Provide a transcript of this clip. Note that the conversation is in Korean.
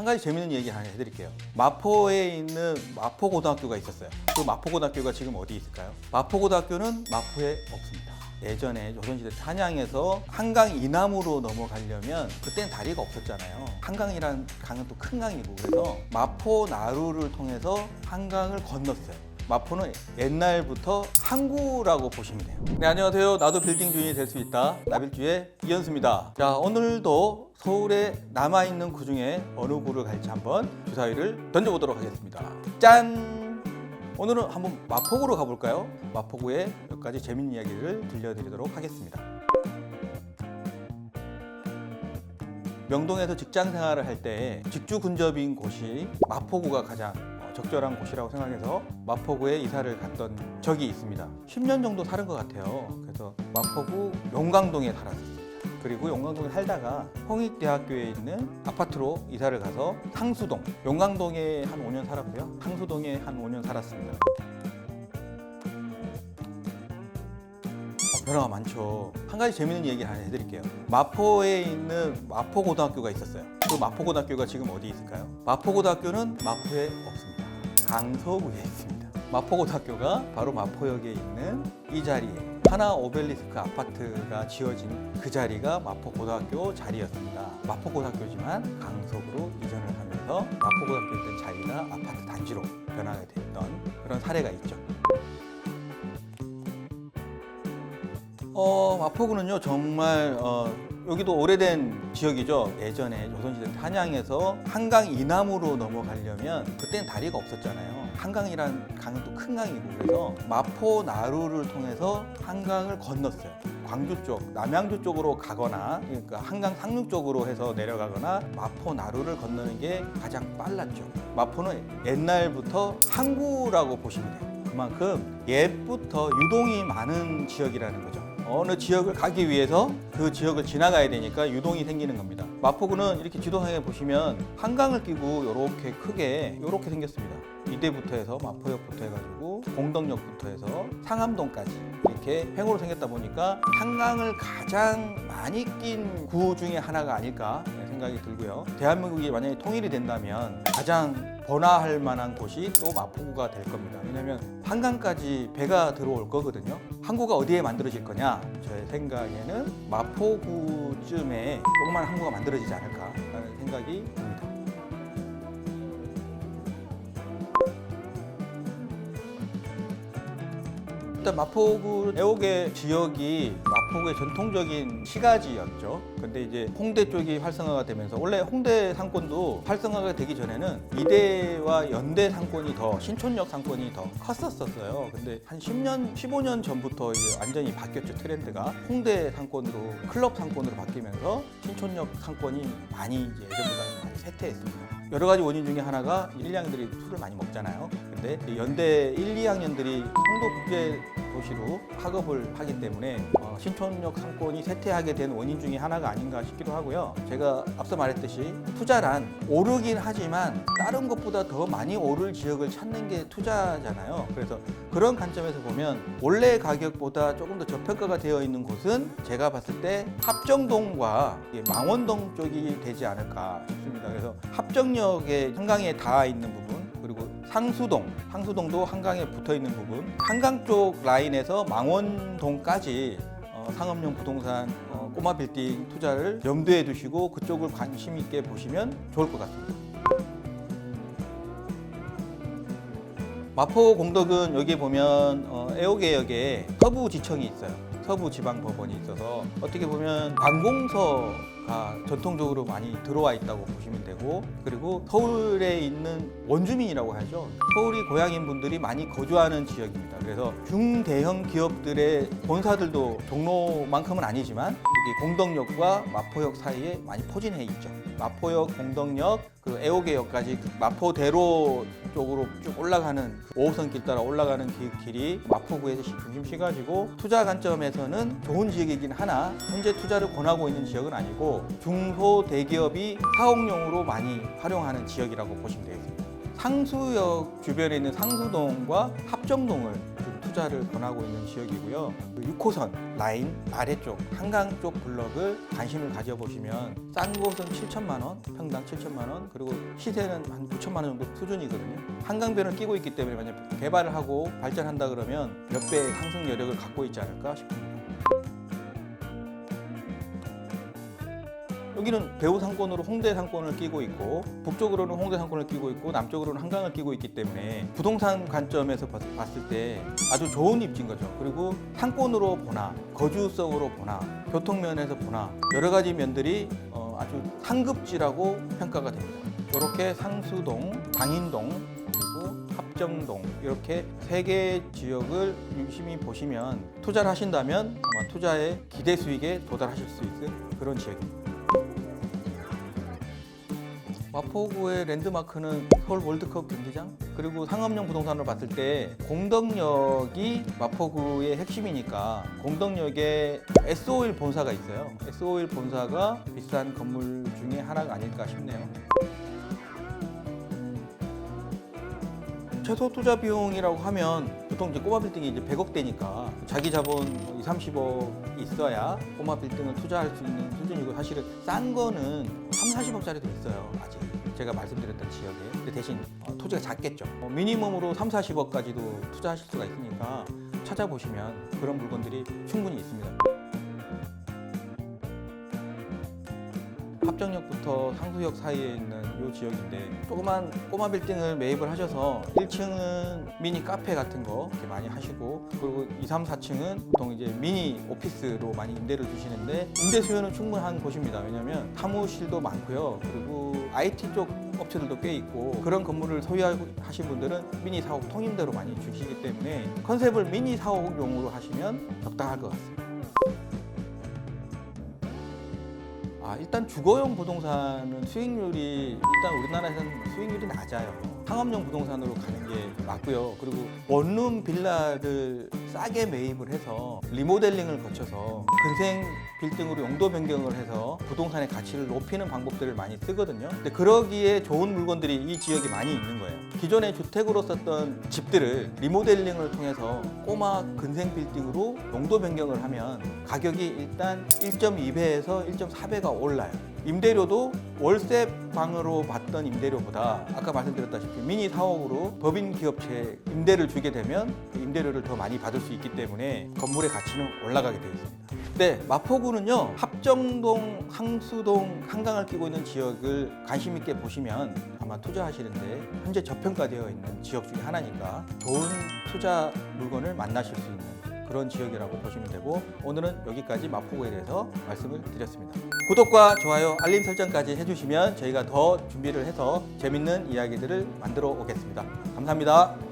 한 가지 재밌는 얘기 하나 해드릴게요. 마포에 있는 마포고등학교가 있었어요. 그 마포고등학교가 지금 어디 있을까요? 마포고등학교는 마포에 없습니다. 예전에 조선시대 탄양에서 한강 이남으로 넘어가려면 그때는 다리가 없었잖아요. 한강이란 강은 또 큰 강이고 그래서 마포 나루를 통해서 한강을 건넜어요. 마포는 옛날부터 항구라고 보시면 돼요. 네, 안녕하세요. 나도 빌딩 주인이 될 수 있다. 나빌주의 이현수입니다. 자, 오늘도 서울에 남아있는 구 중에 어느 구를 갈지 한번 주사위를 던져보도록 하겠습니다. 짠! 오늘은 한번 마포구로 가볼까요? 마포구의 몇 가지 재밌는 이야기를 들려드리도록 하겠습니다. 명동에서 직장 생활을 할 때 직주 근접인 곳이 마포구가 가장 어, 적절한 곳이라고 생각해서 마포구에 이사를 갔던 적이 있습니다. 10년 정도 살은 것 같아요. 그래서 마포구 용강동에 살았습니다. 그리고 용강동에 살다가 홍익대학교에 있는 아파트로 이사를 가서 상수동, 용강동에 한 5년 살았고요. 상수동에 한 5년 살았습니다. 어, 변화가 많죠. 한 가지 재밌는 얘기 하나 해드릴게요. 마포에 있는 마포고등학교가 있었어요. 그 마포고등학교가 지금 어디 있을까요? 마포고등학교는 마포에 없습니다. 강서구에 있습니다. 마포고등학교가 바로 마포역에 있는 이 자리에 하나 오벨리스크 아파트가 지어진 그 자리가 마포고등학교 자리였습니다. 마포고등학교지만 강석으로 이전을 하면서 마포고등학교 있던 자리가 아파트 단지로 변하게 됐던 그런 사례가 있죠. 어, 마포구는요 정말 어, 여기도 오래된 지역이죠. 예전에 조선시대 탄양에서 한강 이남으로 넘어가려면 그때는 다리가 없었잖아요. 한강이란 강은 또 큰 강이고 그래서 마포 나루를 통해서 한강을 건넜어요. 광주 쪽, 남양주 쪽으로 가거나 그러니까 한강 상류 쪽으로 해서 내려가거나 마포 나루를 건너는 게 가장 빨랐죠. 마포는 옛날부터 항구라고 보시면 돼요. 그만큼 옛부터 유동이 많은 지역이라는 거죠. 어느 지역을 가기 위해서 그 지역을 지나가야 되니까 유동이 생기는 겁니다. 마포구는 이렇게 지도상에 보시면 한강을 끼고 이렇게 크게 이렇게 생겼습니다. 이대부터 해서 마포역부터 해가지고 공덕역부터 해서 상암동까지 이렇게 횡으로 생겼다 보니까 한강을 가장 많이 낀 구 중에 하나가 아닐까 생각이 들고요. 대한민국이 만약에 통일이 된다면 가장 번화할 만한 곳이 또 마포구가 될 겁니다. 왜냐하면 한강까지 배가 들어올 거거든요. 항구가 어디에 만들어질 거냐? 제 생각에는 마포구쯤에 조그만 항구가 만들어지지 않을까라는 생각이 듭니다. 일단 마포구 애호계 지역이 마포구의 전통적인 시가지였죠. 근데 이제 홍대 쪽이 활성화가 되면서 원래 홍대 상권도 활성화가 되기 전에는 이대와 연대 상권이 더 신촌역 상권이 더 컸었었어요. 근데 한 10년, 15년 전부터 이제 완전히 바뀌었죠 트렌드가 홍대 상권으로 클럽 상권으로 바뀌면서 신촌역 상권이 많이 이제 예전보다는 많이 쇠퇴했습니다. 여러 가지 원인 중에 하나가 1, 2학년들이 술을 많이 먹잖아요. 근데 이 연대 1, 2학년들이 성도국제 도시로 학업을 하기 때문에 어, 신촌역 상권이 쇠퇴하게 된 원인 중에 하나가 아닌가 싶기도 하고요. 제가 앞서 말했듯이 투자란 오르긴 하지만 다른 것보다 더 많이 오를 지역을 찾는 게 투자잖아요. 그래서 그런 관점에서 보면 원래 가격보다 조금 더 저평가가 되어 있는 곳은 제가 봤을 때 합정동과 이 망원동 쪽이 되지 않을까 싶습니다. 그래서 합정역 에 한강에 닿아 있는 부분 그리고 상수동, 상수동도 한강에 붙어 있는 부분, 한강 쪽 라인에서 망원동까지 어, 상업용 부동산 어, 꼬마 빌딩 투자를 염두에 두시고 그쪽을 관심 있게 보시면 좋을 것 같습니다. 마포 공덕은 여기 보면 어, 애호개역에 서부지청이 있어요. 서부지방법원이 있어서 어떻게 보면 관공서가 전통적으로 많이 들어와 있다고 보시면 되고 그리고 서울에 있는 원주민이라고 하죠. 서울이 고향인 분들이 많이 거주하는 지역입니다. 그래서 중대형 기업들의 본사들도 종로만큼은 아니지만 여기 공덕역과 마포역 사이에 많이 포진해 있죠. 마포역, 공덕역, 그 애호개역까지 그 마포대로 쪽으로 쭉 올라가는 5호선 길 따라 올라가는 길, 길이 마포구에서 시- 중심시 가지고 투자 관점에서는 좋은 지역이긴 하나 현재 투자를 권하고 있는 지역은 아니고 중소 대기업이 사업용으로 많이 활용하는 지역이라고 보시면 되겠습니다. 상수역 주변에 있는 상수동과 합정동을 좀 투자를 권하고 있는 지역이고요. 그 6호선 라인 아래쪽 한강 쪽 블럭을 관심을 가져보시면 싼 곳은 7천만 원, 평당 7천만 원, 그리고 시세는 한 9천만 원 정도 수준이거든요. 한강변을 끼고 있기 때문에 만약 개발을 하고 발전한다 그러면 몇배 상승 여력을 갖고 있지 않을까 싶습니다. 여기는 배우 상권으로 홍대 상권을 끼고 있고 북쪽으로는 홍대 상권을 끼고 있고 남쪽으로는 한강을 끼고 있기 때문에 부동산 관점에서 봤- 봤을 때 아주 좋은 입지인 거죠. 그리고 상권으로 보나 거주성으로 보나 교통면에서 보나 여러 가지 면들이 어, 아주 상급지라고 평가가 됩니다. 이렇게 상수동, 방인동 그리고 합정동 이렇게 세 개 지역을 유심히 보시면 투자를 하신다면 아마 투자의 기대 수익에 도달하실 수 있을 그런 지역입니다. 마포구의 랜드마크는 서울 월드컵 경기장 그리고 상업용 부동산으로 봤을 때 공덕역이 마포구의 핵심이니까 공덕역에 S51 본사가 있어요. S51 본사가 비싼 건물 중에 하나가 아닐까 싶네요. 최소 투자 비용이라고 하면 보통 이제 꼬마 빌딩이 이제 100억대니까 자기 자본 2, 30억 있어야 꼬마 빌딩을 투자할 수 있는 수준이고 사실은 싼 거는 3, 40억짜리도 있어요. 아직 제가 말씀드렸던 지역에. 근데 대신 어, 토지가 작겠죠. 어, 미니멈으로 3, 40억까지도 투자하실 수가 있으니까 찾아보시면 그런 물건들이 충분히 있습니다. 합정역부터 상수역 사이에 있는 이 지역인데 조그만 꼬마 빌딩을 매입을 하셔서 1층은 미니 카페 같은 거 이렇게 많이 하시고 그리고 2, 3, 4층은 보통 이제 미니 오피스로 많이 임대를 주시는데 임대 수요는 충분한 곳입니다. 왜냐하면 사무실도 많고요. 그리고 IT 쪽 업체들도 꽤 있고 그런 건물을 소유하신 분들은 미니 사옥 통임대로 많이 주시기 때문에 컨셉을 미니 사옥용으로 하시면 적당할 것 같습니다. 아, 일단 주거용 부동산은 수익률이 일단 우리나라에서는 수익률이 낮아요. 상업용 부동산으로 가는 게 맞고요. 그리고 원룸 빌라를 싸게 매입을 해서 리모델링을 거쳐서 근생 빌딩으로 용도 변경을 해서 부동산의 가치를 높이는 방법들을 많이 쓰거든요. 근데 그러기에 좋은 물건들이 이 지역에 많이 있는 거예요. 기존에 주택으로 썼던 집들을 리모델링을 통해서 꼬마 근생 빌딩으로 용도 변경을 하면 가격이 일단 1.2배에서 1.4배가 올라요. 임대료도 월세 방으로 받던 임대료보다 아까 말씀드렸다시피 미니 사옥으로 법인 기업체 임대를 주게 되면 그 임대료를 더 많이 받을 수 있기 때문에 건물의 가치는 올라가게 되어 있습니다. 네, 마포구는요 합정동, 항수동, 한강을 끼고 있는 지역을 관심 있게 보시면 아마 투자하시는데 현재 저평가되어 있는 지역 중에 하나니까 좋은 투자 물건을 만나실 수 있는 그런 지역이라고 보시면 되고 오늘은 여기까지 마포구에 대해서 말씀을 드렸습니다. 구독과 좋아요, 알림 설정까지 해주시면 저희가 더 준비를 해서 재밌는 이야기들을 만들어 오겠습니다. 감사합니다.